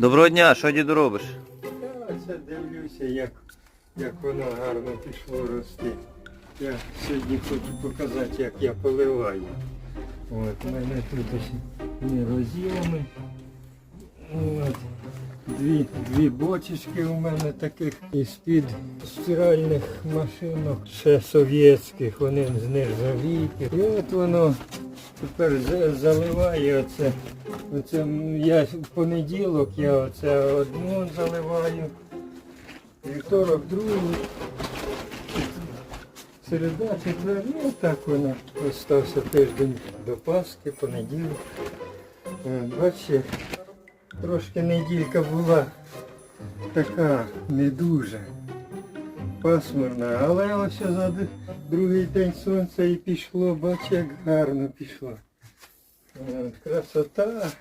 Доброго дня, що діду робиш? Я це дивлюся, як, як воно гарно пішло рости. Я сьогодні хочу показати, як я поливаю. От, у мене тут не розйоми. От. Дві, дві бочечки у мене таких із-під стиральних машинок, ще совєтських, вони з нержавійки. І от воно тепер заливає оце. Оце я в понеділок я оце одну заливаю, вівторок другу. Середа, четвер, ну так воно. Остався тиждень до Пасхи, понеділок. Е, Бачите, трошки неділька була така не дуже пасмурна, але ось за другий день сонця і пішло, бач, як гарно пішло. Е, Красота.